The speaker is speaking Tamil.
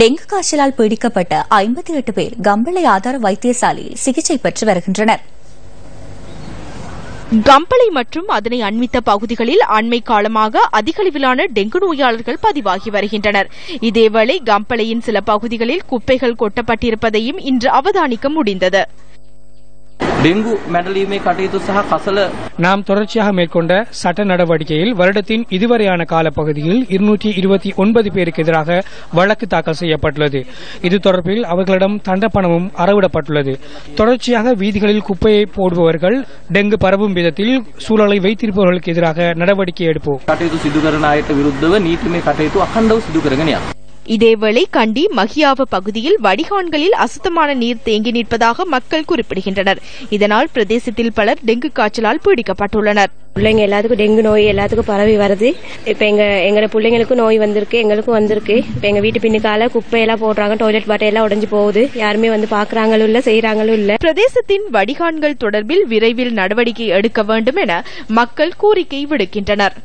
டெங்கு காய்ச்சலால் பீடிக்கப்பட்ட ஐம்பத்தி எட்டு பேர் கம்பளை ஆதார வைத்தியசாலையில் சிகிச்சை பெற்று வருகின்றனர். கம்பளை மற்றும் அதனை அண்மித்த பகுதிகளில் அண்மை காலமாக அதிகளவிலான டெங்கு நோயாளர்கள் பதிவாகி வருகின்றனர். இதேவேளை கம்பளையின் சில பகுதிகளில் குப்பைகள் கொட்டப்பட்டிருப்பதையும் இன்று அவதானிக்க முடிந்தது. டெங்கு மெடலியுமே கட்டயத்து சக கசல நாம் தொடர்ச்சியாக மேற்கொண்ட சட்ட நடவடிக்கையில் வருடத்தின் இதுவரையான காலப்பகுதியில் இருநூற்றி இருபத்தி ஒன்பது பேருக்கு எதிராக வழக்கு தாக்கல் செய்யப்பட்டுள்ளது இது தொடர்பில் அவர்களிடம் தண்ட பணமும் அறவிடப்பட்டுள்ளது தொடர்ச்சியாக வீதிகளில் குப்பையை போடுபவர்கள் டெங்கு பரவும் விதத்தில் சூழலை வைத்திருப்பவர்களுக்கு எதிராக நடவடிக்கை எடுப்போம் கட்டயத்து சிதுகரன் ஆயத்த விருத்தவ நீட்டுமே கட்டயத்து அகண்டவு சிதுகரங்கனியா இதேவேளை கண்டி மகியாவ பகுதியில் வடிகான்களில் அசுத்தமான நீர் தேங்கி நிற்பதாக மக்கள் குறிப்பிடுகின்றனர். இதனால் பிரதேசத்தில் பலர் டெங்கு காய்ச்சலால் பீடிக்கப்பட்டுள்ளனர். பிள்ளைங்க எல்லாத்துக்கும் டெங்கு நோய் எல்லாத்துக்கும் பரவி வருது. இப்ப எங்க எங்க பிள்ளைங்களுக்கும் நோய் வந்திருக்கு எங்களுக்கும் வந்திருக்கு. இப்ப எங்க வீட்டு பின்னுக்கால குப்பையெல்லாம் போடுறாங்க டாய்லெட் பாட்டை எல்லாம் உடைஞ்சு போகுது. யாருமே வந்து பாக்குறாங்களும் இல்ல செய்யறாங்களும் இல்ல. பிரதேசத்தின் வடிகான்கள் தொடர்பில் விரைவில் நடவடிக்கை எடுக்க வேண்டும் என மக்கள் கோரிக்கை விடுக்கின்றனர்.